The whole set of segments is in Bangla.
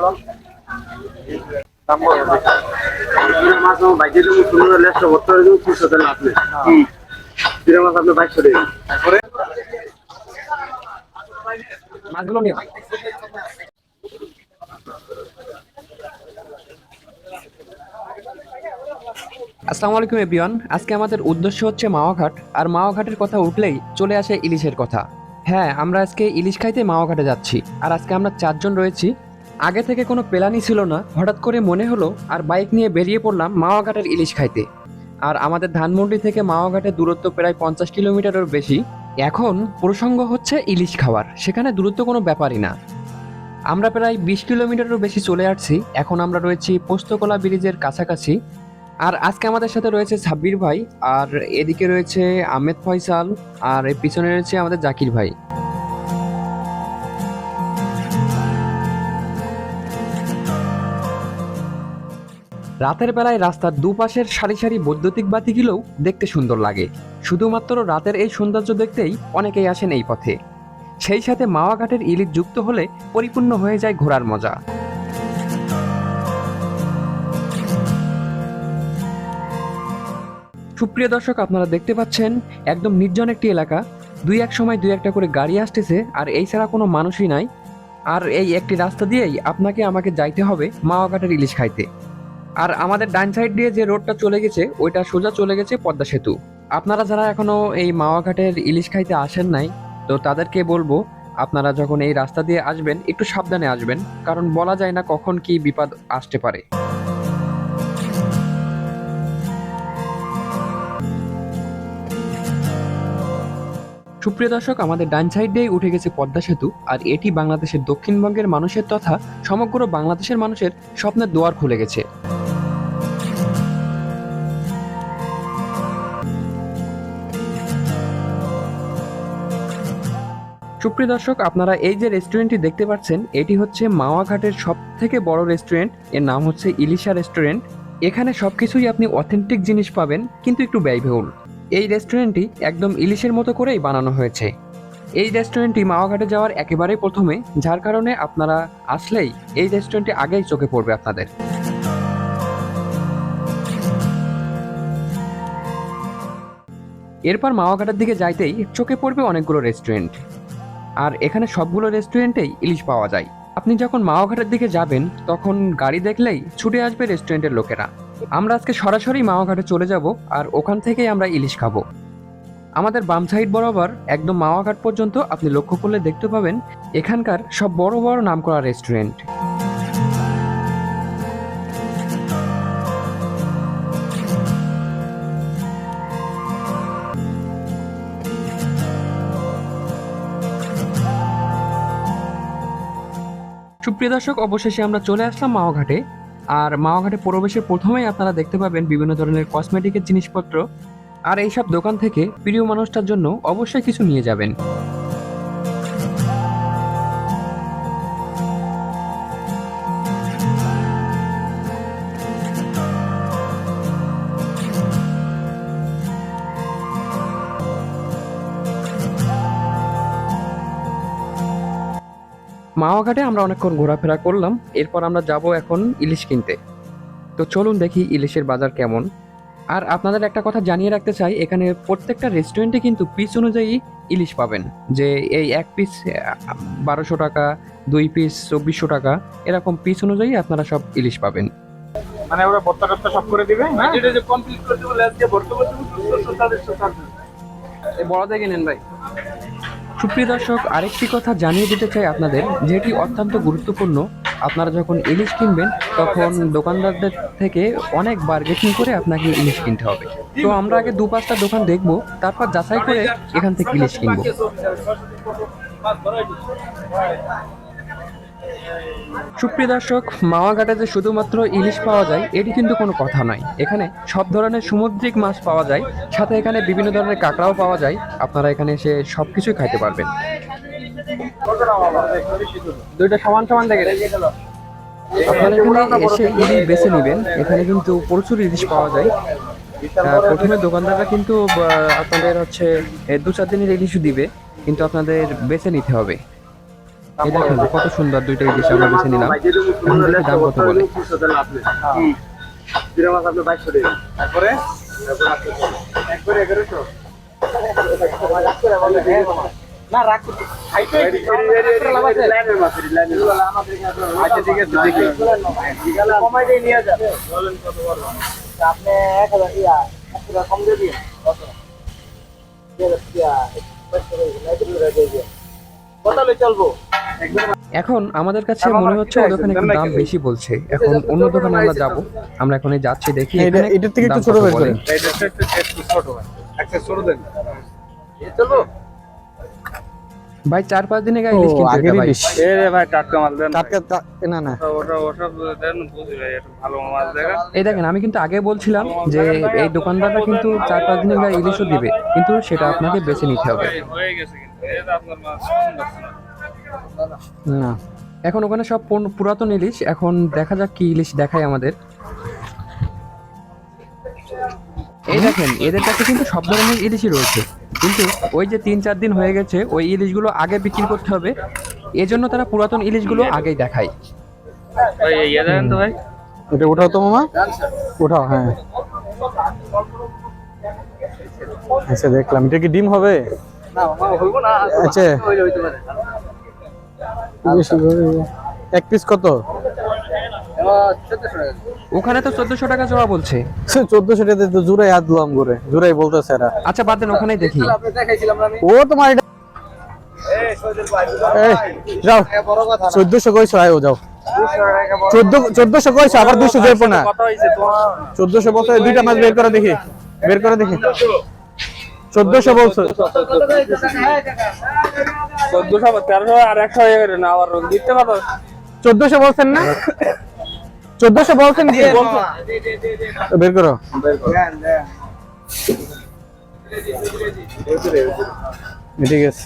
গেল মাছ বাইকে দেবো সুন্দর লেসটা ভর্তি দেবো তিনশো তেল আপনি তিনের মাছ আপনি বাইশশো দেবেন মাছগুলো নিয়ে আসসালামু আলাইকুম এভরিওয়ান। আজকে আমাদের উদ্দেশ্য হচ্ছে মাওয়াঘাট আর মাওয়াঘাটের কথা উঠলেই চলে আসে ইলিশের কথা। হ্যাঁ আমরা আজকে ইলিশ খাইতে মাওয়াঘাটে যাচ্ছি আর আজকে আমরা চারজন রয়েছি। আগে থেকে কোনো প্ল্যানই ছিল না। হঠাৎ করে মনে হলো আর বাইক নিয়ে বেরিয়ে পড়লাম মাওয়াঘাটের ইলিশ খাইতে। আর আমাদের ধানমন্ডি থেকে মাওয়াঘাটের দূরত্ব প্রায় পঞ্চাশ কিলোমিটারের বেশি। এখন প্রসঙ্গ হচ্ছে ইলিশ খাওয়ার। সেখানে দূরত্ব কোনো ব্যাপারই না। আমরা প্রায় বিশ কিলোমিটারেরও বেশি চলে আসছি। এখন আমরা রয়েছি পোস্তকলা ব্রিজের কাছাকাছি। আর আজকে আমাদের সাথে রয়েছে সাব্বির ভাই, আর এদিকে রয়েছে আহমেদ ফয়সাল, আর পিছনে রয়েছে আমাদের জাকির ভাই। রাতের বেলায় রাস্তার দুপাশের সারি সারি বৈদ্যুতিক বাতিগুলোও দেখতে সুন্দর লাগে। শুধুমাত্র রাতের এই সৌন্দর্য দেখতেই অনেকেই আসেন এই পথে। সেই সাথে মাওয়াঘাটের ইলিশ যুক্ত হলে পরিপূর্ণ হয়ে যায় ঘোরার মজা। সুপ্রিয় দর্শক, আপনারা দেখতে পাচ্ছেন, একদম নির্জন একটি এলাকা। দুই এক সময় দুই একটা করে গাড়ি আসতেছে, আর এই ছাড়া কোনো মানুষই নাই। আর এই একটি রাস্তা দিয়েই আপনাকে আমাকে যাইতে হবে মাওয়াঘাটের ইলিশ খাইতে। আর আমাদের ডান সাইড দিয়ে যে রোডটা চলে গেছে, ওইটা সোজা চলে গেছে পদ্মা সেতু। আপনারা যারা এখনও এই মাওয়াঘাটের ইলিশ খাইতে আসেন নাই, তো তাদেরকে বলব, আপনারা যখন এই রাস্তা দিয়ে আসবেন, একটু সাবধানে আসবেন, কারণ বলা যায় না কখন কি বিপদ আসতে পারে। সুপ্রিয় দর্শক, আমাদের ডান দিয়েই উঠে গেছে পদ্মা সেতু, আর এটি বাংলাদেশের দক্ষিণবঙ্গের মানুষের তথা সমগ্র বাংলাদেশের মানুষের স্বপ্নের দুয়ার খুলে গেছে। সুপ্রিয় দর্শক, আপনারা এই যে রেস্টুরেন্টটি দেখতে পাচ্ছেন, এটি হচ্ছে মাওয়াঘাটের সব থেকে বড় রেস্টুরেন্টের নাম হচ্ছে ইলিশা রেস্টুরেন্ট এখানে সবকিছুই আপনি অথেন্টিক জিনিস পাবেন, কিন্তু একটু ব্যয়বহুল। এই রেস্টুরেন্টটি একদম ইলিশের মতো করেই বানানো হয়েছে। এই রেস্টুরেন্টটি মাওয়াঘাটে যাওয়ার একেবারেই প্রথমে, যার কারণে আপনারা আসলেই এই রেস্টুরেন্টটি আগেই চোখে পড়বে আপনাদের। এরপর মাওয়াঘাটের দিকে যাইতেই চোখে পড়বে অনেকগুলো রেস্টুরেন্ট আর এখানে সবগুলো রেস্টুরেন্টেই ইলিশ পাওয়া যায়। আপনি যখন মাওঘাটের দিকে যাবেন, তখন গাড়ি দেখলেই ছুটে আসবে রেস্টুরেন্টের লোকেরা। আমরা আজকে সরাসরি মাওয়াঘাটে চলে যাব আর ওখান থেকেই আমরা ইলিশ খাব। আমাদের বাম সাইড বরাবর একদম মাওয়াঘাট পর্যন্ত আপনি লক্ষ্য করলে দেখতে পাবেন, এখানকার সব বড় বড় নামকরা রেস্টুরেন্ট। সুপ্রিয় দর্শক, অবশেষে আমরা চলে আসলাম মাওঘাটে। আর মাওঘাটে প্রবেশের প্রথমেই আপনারা দেখতে পাবেন বিভিন্ন ধরনের কসমেটিকের জিনিসপত্র। আর এইসব দোকান থেকে প্রিয় মানুষটার জন্য অবশ্যই কিছু নিয়ে যাবেন। মাওয়াঘাটে আমরা অনেকক্ষণ ঘোরাফেরা করলাম এরপর আমরা যাব এখন ইলিশ কিনতে। তো চলুন দেখি ইলিশের বাজার কেমন। আর আপনাদের একটা কথা জানিয়ে রাখতে চাই এখানে প্রত্যেকটা রেস্টুরেন্টে কিন্তু পিস অনুযায়ী ইলিশ পাবেন। যে এই এক পিস বারোশো টাকা দুই পিস চব্বিশশো টাকা এরকম পিস অনুযায়ী আপনারা সব ইলিশ পাবেন। মানে ওরা ভর্তা টর্তা সব করে দিবে? হ্যাঁ। এটা যে কমপ্লিট করে দেবো ভর্তা করে দেবো তাদের সাথে এই বড় দেখে নেন ভাই। সুপ্রিয় দর্শক, আরেকটি কথা জানিয়ে দিতে চাই আপনাদের, যেটি অত্যন্ত গুরুত্বপূর্ণ। আপনারা যখন ইলিশ কিনবেন, তখন দোকানদারদের থেকে অনেক বার্গেটিং করে আপনাকে ইলিশ কিনতে হবে। তো আমরা আগে দু পাঁচটা দোকান দেখব, তারপর যাচাই করে এখান থেকে ইলিশ কিনবো। সুপ্রিয় দর্শক, মাওয়াঘাটে যে শুধুমাত্র ইলিশ পাওয়া যায়, এটি কিন্তু কোনো কথা নয়। এখানে সব ধরনের সামুদ্রিক মাছ পাওয়া যায়, সাথে এখানে বিভিন্ন ধরনের কাঁকড়াও পাওয়া যায়। আপনারা এখানে এসে সব কিছুই খাইতে পারবেন। দুইটা সমান সমান দেখে আপনারা এখানে এসে ইলিশ বেছে নেবেন। এখানে কিন্তু প্রচুর ইলিশ পাওয়া যায়। প্রথমে দোকানদাররা কিন্তু আপনাদের হচ্ছে দু চার দিনের ইলিশ দিবে, কিন্তু আপনাদের বেছে নিতে হবে। দেখেন কত সুন্দর দুইটা ইলিশ আমরা বেছে নিলাম। দাম কত বলে। না কমাই নিয়ে আপনি এক হাজার হাজার কত? চলবো এখন আমাদের কাছে মনে হচ্ছে ওদের ওখানে একটু দাম বেশি বলছে। এখন অন্য দোকানে আমরা যাব আমরা এখন যাচ্ছি দেখি এটা- থেকে একটু ছোট বের করেন। এটা একটু ছোট ভাই একটা ছোট দেন। চলবো ভাই চার পাঁচ দিনে ইলিশ কিন্তু এটা ভাই। এ রে ভাই টাটকা মাছ দেন। টাটকা না না। ওটা ওসব দেন বুঝি ভাই একটু ভালো মাছ দেখা এই দেখেন আমি কিন্তু আগে বলছিলাম যে এই দোকানদাররা কিন্তু চার পাঁচ দিনের গায়ে ইলিশও দিবে কিন্তু সেটা আপনাকে বেছে নিতে হবে। হয়ে গেছে কিন্তু। এটা আপনার মাছ না এখন ওখানে সব পুন- পুরাতন ইলিশ এখন দেখা যাক কি ইলিশ দেখায় আমাদের। এই দেখেন এদের কাছে কিন্তু সব ধরনের ইলিশই রয়েছে। কিন্তু ওই যে তিন চার দিন হয়ে গেছে ওই ইলিশগুলো আগে বিক্রি করতে হবে। এজন্য তারা পুরাতন ইলিশগুলো আগেই দেখায়। ভাই ইয়ে দেন তো ভাই। এটা উঠাও তো মামা? উঠাও হ্যাঁ। আচ্ছা দেখলাম। এটা কি ডিম হবে? না না। আচ্ছা। এক পিস কত এবার 1400 টাকা ওখানে তো চোদ্দশো টাকা জোড়া বলছে। চোদ্দশো টাকা তো জুড়াই হাত দিলাম করে জুড়াই বলতেছে এরা। আচ্ছা বাদ দেন ওখানেই দেখি। ও তোমার এটা এই সজল ভাই এই, যাও। চোদ্দশো কইছো আয় ও যাও। 200 টাকা বড় চোদ্দ চোদ্দশো কইছো আবার দুশো যাইবো না কত হইছে তোমার? চোদ্দশো বলছো দুইটা মাছ বের করে দেখি। বের করে দেখি। চোদ্দশো বলছো। চোদ্দশো তেরোশো আর একশো হয়ে না আবার দিতে পারো চোদ্দশো বলছেন না চোদ্দশো বলছেন কি বের করো ঠিক আছে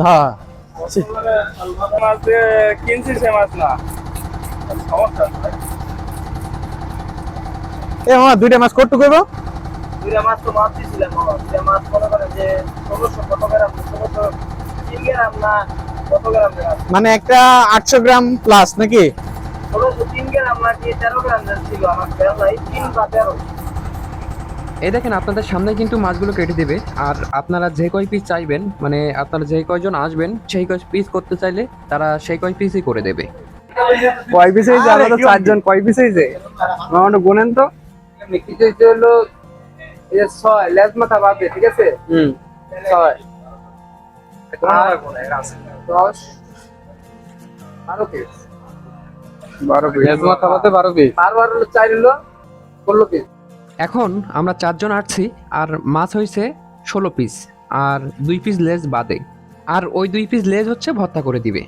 হ্যাঁ কিনছি সে মাছ না সমস্যা এ মামা দুইটা মাছ কত করব দুইটা মাছ তো মাছ দুইটা মাছ মনে করেন যে ষোলোশো কত গ্রাম ষোলোশো তিন গ্রাম না কত গ্রাম মানে একটা আটশো গ্রাম প্লাস নাকি? ষোলোশো তিন গ্রাম নাকি তেরো গ্রাম ছিল? আমার খেয়াল নাই তিন বা তেরো। এই দেখেন আপনাদের সামনে কিন্তু মাছগুলো কেটে দেবে। আর আপনারা যে কয় পিস চাইবেন মানে আপনারা যে কয়জন আসবেন সেই কয় পিস করতে চাইলে তারা সেই কয় পিসই করে দেবে। কয় পিস হয়েছে আমরা তো চারজন কয় পিস হয়েছে মামাটা গোনেন তো? কিছু কিছু হলো এই যে ছয় লেজ মাথা বাদে ঠিক আছে? হুম। ছয়। দশ বারো পিস বারো পিস মাথা পাতে বারো পিস বারো বারো হলো চার হলো ষোলো পিস এখন আমরা চারজন আসছি আর মাছ হয়েছে ষোলো পিস আর দুই পিস লেজ বাদে। আর ওই দুই পিস লেজ হচ্ছে ভর্তা করে দিবে।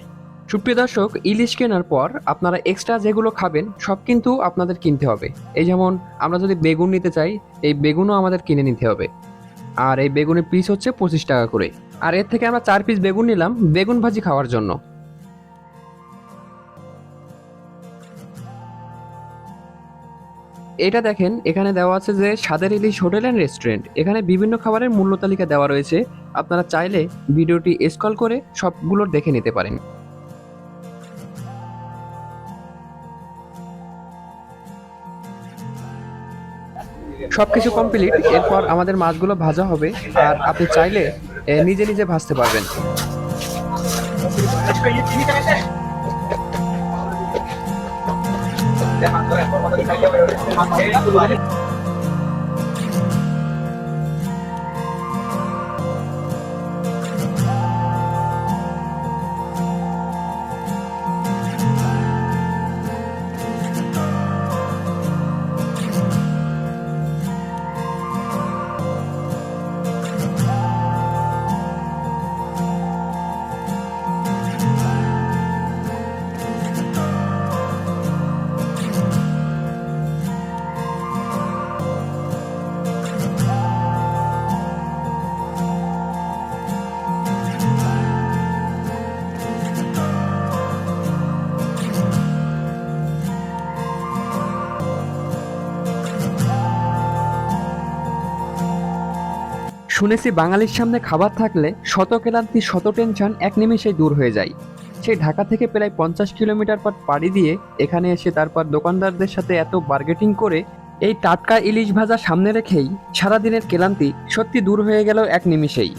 সুপ্রিয় দর্শক, ইলিশ কেনার পর আপনারা এক্সট্রা যেগুলো খাবেন, সব কিন্তু আপনাদের কিনতে হবে। এই যেমন আমরা যদি বেগুন নিতে চাই, এই বেগুনও আমাদের কিনে নিতে হবে। আর এই বেগুনের পিস হচ্ছে পঁচিশ টাকা করে। আর এর থেকে আমরা চার পিস বেগুন নিলাম, বেগুন ভাজি খাওয়ার জন্য। এটা দেখেন, এখানে দেওয়া আছে যে সাদের ইলিশ হোটেল অ্যান্ড রেস্টুরেন্ট। এখানে বিভিন্ন খাবারের মূল্য তালিকা দেওয়া রয়েছে। আপনারা চাইলে ভিডিওটি স্কল করে সবগুলো দেখে নিতে পারেন। সব কিছু কমপ্লিট এরপর আমাদের মাছগুলো ভাজা হবে আর আপনি চাইলে নিজে নিজে ভাজতে পারবেন। Yeah, শুনেছি বাঙালির সামনে খাবার থাকলে শত ক্লান্তি শত টেনশন এক নিমেষেই দূর হয়ে যায়। সে ঢাকা থেকে প্রায় পঞ্চাশ কিলোমিটার পর পাড়ি দিয়ে এখানে এসে তারপর দোকানদারদের সাথে এত বার্গেটিং করে এই টাটকা ইলিশ ভাজা সামনে রেখেই সারাদিনের ক্লান্তি সত্যি দূর হয়ে গেল এক নিমিষেই।